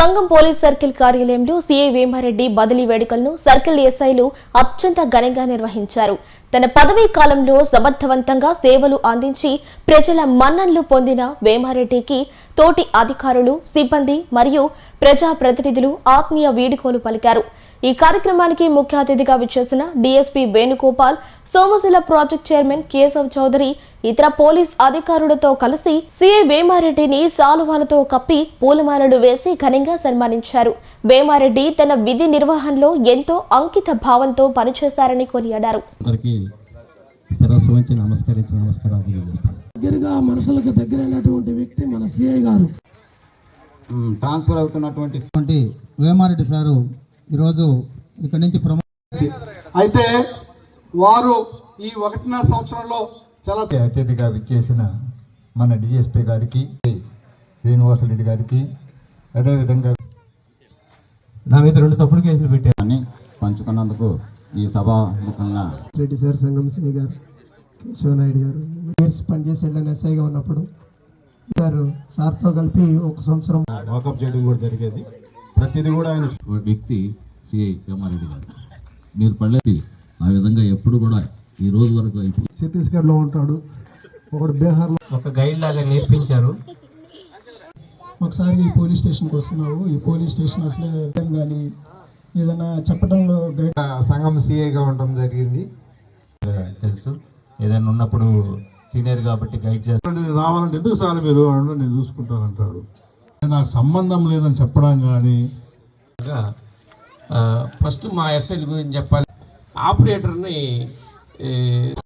సంఘం police circle కార్యాలయంలో CI Vemareddy బదిలీ వేడుకలను సర్కిల్ ఎస్ఐలు అత్యంత ఘనంగా నిర్వహించారు. తన పదవీ కాలంలో సమర్థవంతంగా సేవలు అందించి ప్రజల మన్ననలు పొందిన వేమారెడ్డికి తోటి అధికారులు సిబ్బంది మరియు ప్రజా ప్రతినిధులు ఆత్మీయ వీడుకోలు పలికారు. ఈ కార్యక్రమానికి ముఖ్య అతిథిగా విచ్చేసిన DSP Venugopal Somasila project chairman Keshav Chowdary ఇతర పోలీస్ అధికారులతో కలిసి సీఐ వేమారెడ్డిని శాలువాలతో కప్పి పూలమాలలు వేసి ఘనంగా సన్మానించారు. వేమారెడ్డి తన విధి నిర్వహణలో ఎంతో అంకిత భావంతో పనిచేశారని కొనియాడారు. అందరికీ శిరస్సు వంచి నమస్కరించి నమస్కారాలు తెలియజేస్తాను. దగ్గరగా మనసులకు దగ్గరైనటువంటి వ్యక్తి మన సిఐ గారు. మ్, ట్రాన్స్ఫర్ అవుతున్నటువంటి వేమారెడ్డి సారు ఈరోజు ఇక్కడి నుంచి ప్రమో అయితే వారు ఈ ఒకటిన్నర సంవత్సరంలో చాలా అతిథిగా విచ్చేసిన మన డిఎస్పీ గారికి శ్రీనివాసరెడ్డి గారికి అదేవిధంగా నా మీద రెండు తప్పుడు కేసులు పెట్టారు. అని పంచుకున్నందుకు ఈ సభాముఖంగా రెడ్డి సార్ సంగం సిఐ గారు కేశవ నాయుడు గారు ఇయర్స్ పనిచేసాడు ఎస్ఐగా ఉన్నప్పుడు గారు సార్తో కలిపి ఒక సంవత్సరం వాకప్ చేయడం కూడా జరిగేది. ప్రతిదీ కూడా ఆయన వ్యక్తి సిఐ వేమారెడ్డి గారు. మీరు పడలేదు ఆ విధంగా ఎప్పుడు కూడా ఈ రోజు వరకు ఇప్పుడు ఛత్తీస్గఢ్లో ఉంటాడు. ఒకడు బీహార్లో ఒక గైడ్ లాగా నేర్పించారు. ఒకసారి ఈ పోలీస్ స్టేషన్కి వస్తున్నావు. ఈ పోలీస్ స్టేషన్ అసలే కానీ ఏదైనా చెప్పడంలో గైడ్ సంఘం సిఐగా ఉండడం జరిగింది. తెలుసు. ఏదైనా ఉన్నప్పుడు సీనియర్ కాబట్టి గైడ్ చేస్తారు రావాలంటే ఎందుకు సార్ మీరు? నేను చూసుకుంటానంటాడు. నాకు సంబంధం లేదని చెప్పడం కానీ ఫస్ట్ మా ఎస్ఐల గురించి చెప్పాలి. ఆపరేటర్ని